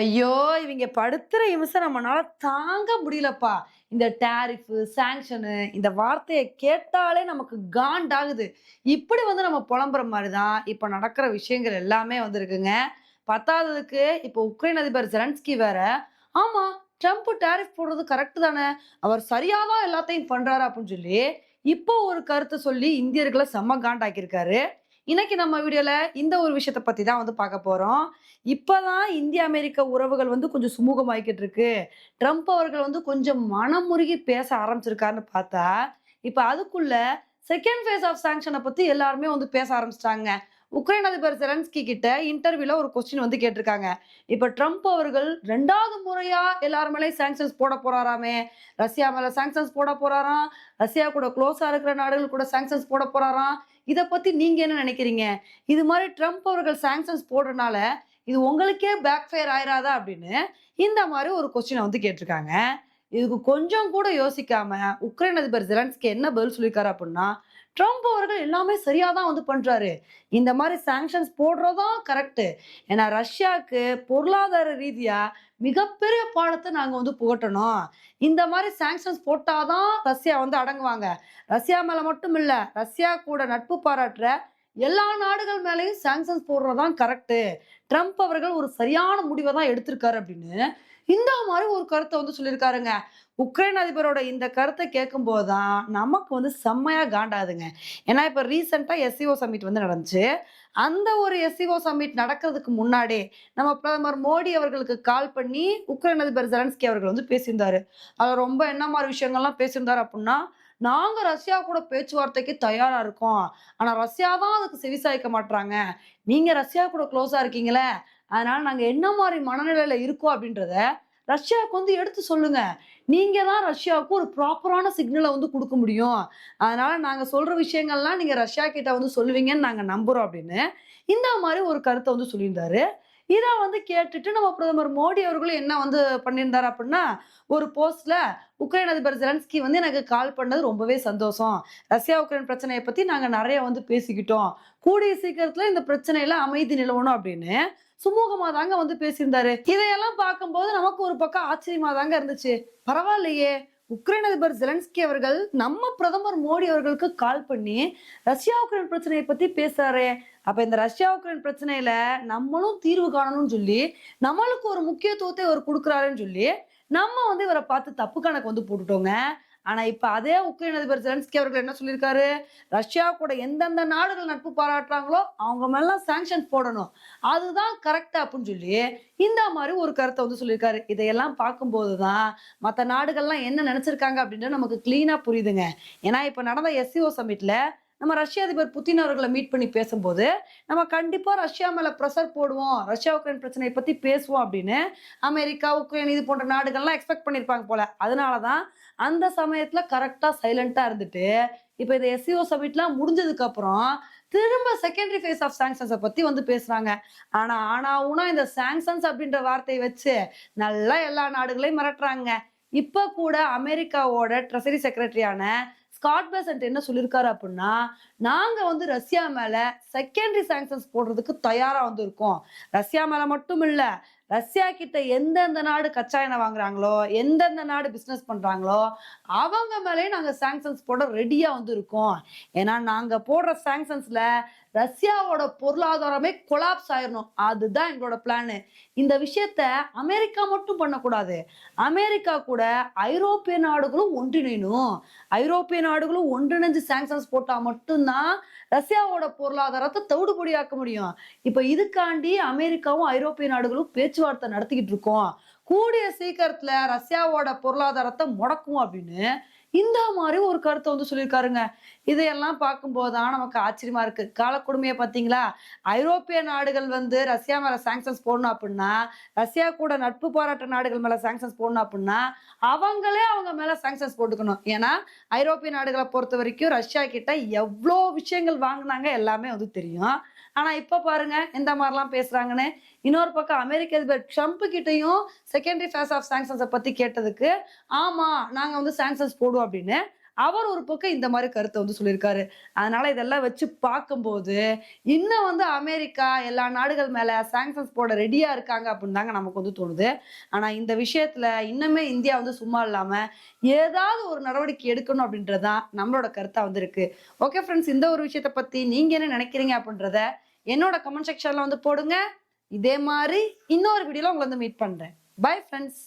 ஐயோ இவங்க படுத்துற இம்சை நம்மளால தாங்க முடியலப்பா. இந்த டேரிஃபு சாங்ஷனு இந்த வார்த்தையை கேட்டாலே நமக்கு காண்டாகுது. இப்படி வந்து நம்ம புலம்புற மாதிரி தான் இப்போ நடக்கிற விஷயங்கள் எல்லாமே வந்திருக்குங்க. பத்தாததுக்கு இப்போ உக்ரைன் அதிபர் ஜெலன்ஸ்கி வேற ஆமா ட்ரம்ப் டேரிஃப் போடுறது கரெக்டு தானே. அவர் சரியாதான் எல்லாத்தையும் பண்றாரு அப்படின்னு சொல்லி இப்போ ஒரு கருத்தை சொல்லி இந்தியர்களை செம்ம காண்டாக்கியிருக்காரு. இன்னைக்கு நம்ம வீடியோல இந்த ஒரு விஷயத்த பத்தி தான் வந்து பார்க்க போறோம். இப்பதான் இந்திய அமெரிக்க உறவுகள் வந்து கொஞ்சம் சுமூகமாயிக்கிட்டு இருக்கு. ட்ரம்ப் அவர்கள் வந்து கொஞ்சம் மனமுருகி பேச ஆரம்பிச்சிருக்காருன்னு பார்த்தா இப்ப அதுக்குள்ள செகண்ட் ஃபேஸ் ஆஃப் சாங்ஷனை பத்தி எல்லாருமே வந்து பேச ஆரம்பிச்சிட்டாங்க. உக்ரைன் அதிபர் செலன்ஸ்கி கிட்ட இன்டர்வியூல ஒரு கொஸ்டின் வந்து கேட்டிருக்காங்க. இப்ப ட்ரம்ப் அவர்கள் ரெண்டாவது முறையா எல்லார் மேலேயும் சாங்ஷன்ஸ் போட போறாராமே. ரஷ்யா மேல சாங்ஷன்ஸ் போட போறாராம். ரஷ்யா கூட க்ளோஸா இருக்கிற நாடுகள் கூட சாங்ஷன்ஸ் போட போறாராம். இதை பத்தி நீங்க என்ன நினைக்கிறீங்க? இது மாதிரி ட்ரம்ப் அவர்கள் சாங்ஷன்ஸ் போடுறதுனால இது உங்களுக்கே பேக் ஃபயர் ஆயிராதா அப்படின்னு இந்த மாதிரி ஒரு கொஸ்டினை வந்து கேட்டிருக்காங்க. இதுக்கு கொஞ்சம் கூட யோசிக்காம உக்ரைன் அதிபர் ஜெலன்ஸ்கி என்ன பதில் சொல்லியிருக்காரு அப்படின்னா ட்ரம்ப் அவர்கள் எல்லாமே சரியாக தான் வந்து பண்ணுறாரு இந்த மாதிரி சாங்ஷன்ஸ் போடுறதும் கரெக்ட் ஏன்னா ரஷ்யாவுக்கு பொருளாதார ரீதியாக மிகப்பெரிய பாடத்தை நாங்கள் வந்து புகட்டணும். இந்த மாதிரி சாங்ஷன்ஸ் போட்டாதான் ரஷ்யா வந்து அடங்குவாங்க. ரஷ்யா மேலே மட்டும் இல்லை ரஷ்யா கூட நட்பு பாராட்டுற எல்லா நாடுகள் மேலேயும் சாங்ஷன்ஸ் போடுறதான் கரெக்டு ட்ரம்ப் அவர்கள் ஒரு சரியான முடிவை தான் எடுத்திருக்காரு அப்படின்னு இந்த மாதிரி ஒரு கருத்தை வந்து சொல்லியிருக்காருங்க. உக்ரைன் அதிபரோட இந்த கருத்தை கேட்கும் தான் நமக்கு வந்து செம்மையாக காண்டாதுங்க. ஏன்னா இப்போ ரீசெண்டாக எஸ்சிஓ சமிட் வந்து நடந்துச்சு. அந்த ஒரு எஸ்சிஓ சமிட் நடக்கிறதுக்கு முன்னாடி நம்ம பிரதமர் மோடி அவர்களுக்கு கால் பண்ணி உக்ரைன் அதிபர் ஜெலன்ஸ்கி அவர்கள் வந்து பேசியிருந்தாரு. அதில் ரொம்ப என்ன மாதிரி விஷயங்கள்லாம் பேசியிருந்தார் அப்படின்னா நாங்க ரஷ்யா கூட பேச்சுவார்த்தைக்கு தயாரா இருக்கோம். ஆனா ரஷ்யா தான் அதுக்கு செவிசாய்க்க மாட்றாங்க. நீங்க ரஷ்யா கூட க்ளோஸா இருக்கீங்களே அதனால நாங்க என்ன மாதிரி மனநிலையில இருக்கோம் அப்படின்றத ரஷ்யாவுக்கு வந்து எடுத்து சொல்லுங்க. நீங்க தான் ரஷ்யாவுக்கு ஒரு ப்ராப்பரான சிக்னலை வந்து கொடுக்க முடியும். அதனால நாங்க சொல்ற விஷயங்கள்லாம் நீங்க ரஷ்யா கிட்ட வந்து சொல்லுவீங்கன்னு நாங்க நம்புறோம் அப்படின்னு இந்த மாதிரி ஒரு கருத்தை வந்து சொல்லியிருந்தாரு. இதை வந்து கேட்டுட்டு நம்ம பிரதமர் மோடி அவர்களும் என்ன வந்து பண்ணியிருந்தார் அப்படின்னா ஒரு போஸ்ட்ல உக்ரைன் அதிபர் ஜெலன்ஸ்கி வந்து எனக்கு கால் பண்ணது ரொம்பவே சந்தோஷம். ரஷ்யா உக்ரைன் பிரச்சனையை பத்தி நாங்க நிறைய வந்து பேசிக்கிட்டோம். கூடிய சீக்கிரத்துல இந்த பிரச்சனையில அமைதி நிலவணும் அப்படின்னு சுமூகமா தாங்க வந்து பேசியிருந்தாரு. இதையெல்லாம் பார்க்கும்போது நமக்கு ஒரு பக்கம் ஆச்சரியமா தாங்க இருந்துச்சு. பரவாயில்லையே. உக்ரைன் அதிபர் ஜெலன்ஸ்கி அவர்கள் நம்ம பிரதமர் மோடி அவர்களுக்கு கால் பண்ணி ரஷ்யா உக்ரைன் பிரச்சனையை பத்தி பேசுறாரு. அப்ப இந்த ரஷ்யா உக்ரைன் பிரச்சனையில நம்மளும் தீர்வு காணணும்னு சொல்லி நம்மளுக்கு ஒரு முக்கியத்துவத்தை அவர் கொடுக்குறாருன்னு சொல்லி நம்ம வந்து இவரை பார்த்து தப்பு கணக்கு வந்து போட்டுட்டோங்க. ஆனா இப்ப அதே உக்ரைன் அதிபர் ஜெலன்ஸ்கி அவர்கள் என்ன சொல்லியிருக்காரு? ரஷ்யா கூட எந்தெந்த நாடுகள் நட்பு பாராட்டுறாங்களோ அவங்க மேலாம் சாங்ஷன் போடணும். அதுதான் கரெக்ட் அப்படின்னு சொல்லி இந்த மாதிரி ஒரு கருத்தை வந்து சொல்லியிருக்காரு. இதையெல்லாம் பார்க்கும்போது தான் மற்ற நாடுகள்லாம் என்ன நினைச்சிருக்காங்க அப்படின்றது நமக்கு கிளீனா புரியுதுங்க. ஏன்னா இப்ப நடந்த எஸ்சிஓ சமிட்ல நம்ம ரஷ்ய அதிபர் புத்தின் அவர்களை மீட் பண்ணி பேசும்போது நம்ம கண்டிப்பாக ரஷ்யா மேலே ப்ரெஷர் போடுவோம். ரஷ்யா உக்ரைன் பிரச்சனையை பற்றி பேசுவோம் அப்படின்னு அமெரிக்கா உக்ரைன் இது போன்ற நாடுகள்லாம் எக்ஸ்பெக்ட் பண்ணியிருப்பாங்க போல. அதனாலதான் அந்த சமயத்தில் கரெக்டாக சைலண்ட்டாக இருந்துட்டு இப்போ இந்த எஸ்சிஓ சமிட்லாம் முடிஞ்சதுக்கு அப்புறம் திரும்ப செகண்டரி ஃபேஸ் ஆஃப் சாங்ஷன்ஸை பற்றி வந்து பேசுகிறாங்க ஆனால் ஆனாவுனா இந்த சாங்ஷன்ஸ் அப்படின்ற வார்த்தையை வச்சு நல்லா எல்லா நாடுகளையும் மிரட்டுறாங்க. இப்போ கூட அமெரிக்காவோட ட்ரெசரி செக்ரட்டரியான ஸ்காட் பெசன்ட் என்ன சொல்லியிருக்காரு அப்படின்னா நாங்கள் வந்து ரஷ்யா மேலே செகண்டரி சாங்ஷன்ஸ் போடுறதுக்கு தயாராக வந்திருக்கோம். ரஷ்யா மேலே மட்டும் இல்லை ரஷ்யா கிட்ட எந்தெந்த நாடு கச்சா எண்ணெய் வாங்குறாங்களோ எந்தெந்த நாடு பிஸ்னஸ் பண்றாங்களோ அவங்க மேலேயே நாங்க சாங்ஷன்ஸ் போட ரெடியா வந்து இருக்கோம் ஏன்னா நாங்க போடுற சாங்ஷன்ஸ்ல ரஷ்யாவோட பொருளாதாரமே கொலாப்ஸ் ஆயிரணும். அதுதான் எங்களோட பிளானு இந்த விஷயத்த அமெரிக்கா மட்டும் பண்ணக்கூடாது. அமெரிக்கா கூட ஐரோப்பிய நாடுகளும் ஒன்றிணையணும். ஐரோப்பிய நாடுகளும் ஒன்றிணைஞ்சு சாங்ஷன்ஸ் போட்டா மட்டும்தான் ரஷ்யாவோட பொருளாதாரத்தை தவிடுபடியாக்க முடியும். இப்ப இதுக்காண்டி அமெரிக்காவும் ஐரோப்பிய நாடுகளும் பேச்சு பேச்சுவார்த்தை நடத்திக்கிட்டு இருக்கோம் கூடிய சீக்கிரத்துல ரஷ்யாவோட பொருளாதாரத்தை முடக்கும் அப்படின்னு இந்த மாதிரி ஒரு கருத்தை வந்து சொல்லியிருக்காருங்க. இதையெல்லாம் பார்க்கும்போது தான் நமக்கு ஆச்சரியமா இருக்கு. காலக்கொடுமையை பார்த்தீங்களா? ஐரோப்பிய நாடுகள் வந்து ரஷ்யா மேல சாங்ஷன்ஸ் போடணும் அப்படின்னா ரஷ்யா கூட நட்பு பாராட்ட நாடுகள் மேல சாங்ஷன்ஸ் போடணும் அப்படின்னா அவங்களே அவங்க மேல சாங்ஷன்ஸ் போட்டுக்கணும். ஏன்னா ஐரோப்பிய நாடுகளை பொறுத்த வரைக்கும் ரஷ்யா கிட்ட எவ்வளோ விஷயங்கள் வாங்கினாங்க எல்லாமே வந்து தெரியும். ஆனா இப்ப பாருங்க இந்த மாதிரிலாம் பேசுறாங்கன்னு. இன்னொரு பக்கம் அமெரிக்க அதிபர் ட்ரம்ப் கிட்டையும் செகண்டரி ஃபேஸ் ஆஃப் சாங்ஷன்ஸை பத்தி கேட்டதுக்கு ஆமா நாங்க வந்து சாங்ஷன்ஸ் போடுவோம் அப்படின்னு. அவர் ஒரு பக்கம் இந்த மாதிரி கருத்தை வந்து சொல்லியிருக்காரு. அதனால இதெல்லாம் வச்சு பார்க்கும்போது இன்னும் வந்து அமெரிக்கா எல்லா நாடுகள் மேல சாங்ஷன்ஸ் போட ரெடியா இருக்காங்க அப்படின்னு தாங்க நமக்கு வந்து தோணுது. ஆனா இந்த விஷயத்துல இன்னுமே இந்தியா வந்து சும்மா இல்லாம ஏதாவது ஒரு நடவடிக்கை எடுக்கணும் அப்படின்றதான் நம்மளோட கருத்தா வந்து இருக்கு. ஓகே ஃப்ரெண்ட்ஸ் இந்த ஒரு விஷயத்த பத்தி நீங்க என்ன நினைக்கிறீங்க அப்படின்றத என்னோட கமெண்ட் செக்ஷன்ல வந்து போடுங்க. இதே மாதிரி இன்னொரு வீடியோல உங்களை வந்து மீட் பண்றேன். Bye friends